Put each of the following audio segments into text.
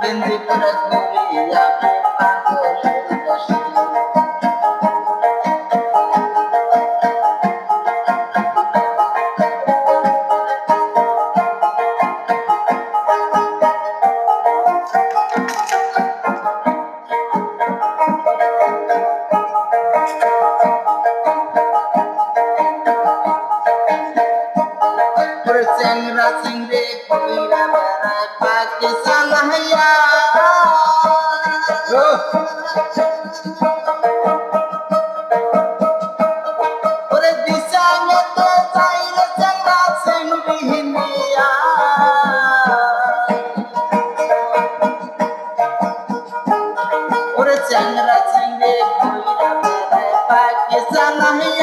গেঞ্জি করে ঘুরি আমি পাগলের ওরে চেংরা চিংড়ে ঘুইরা বেড়ায় পাকিস্তান হাইয়া ওরে দিশা মেতে যাইরে চেংরা চিংড়ি হিনিয়া ওরে চেংরা চিংড়ে ঘুইরা বেড়ায় পাকিস্তান হাইয়া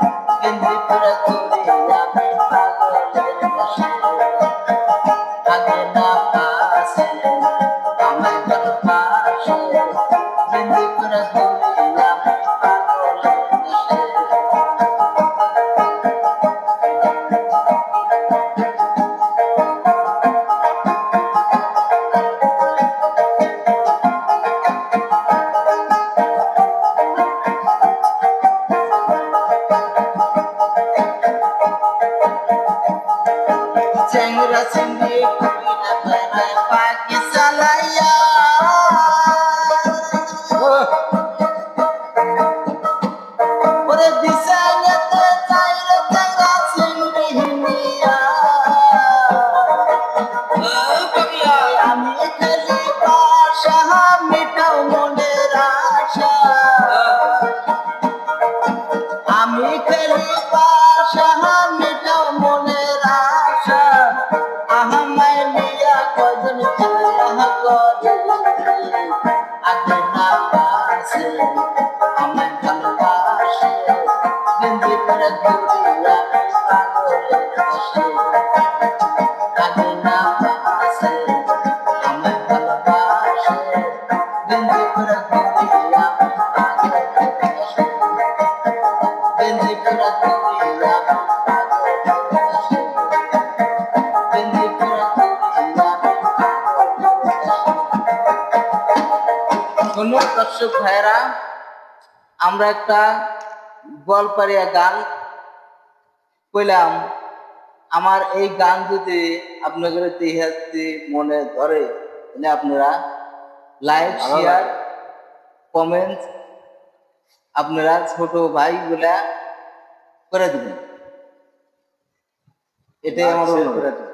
আমি খেলি পাশা মিটাও মনের আশা আহমায় ধন্যবাদ দর্শক ভাইরা আমরা একটা গল্পারিয়া গান কইলাম। আমার এই গান যদি আপনাদের ইতিহাসে মনে ধরে তাহলে আপনারা লাইক শেয়ার কমেন্ট আপনারা ছোট ভাই গুলা করে দিবেন। এটাই আমার। অনুরোধ।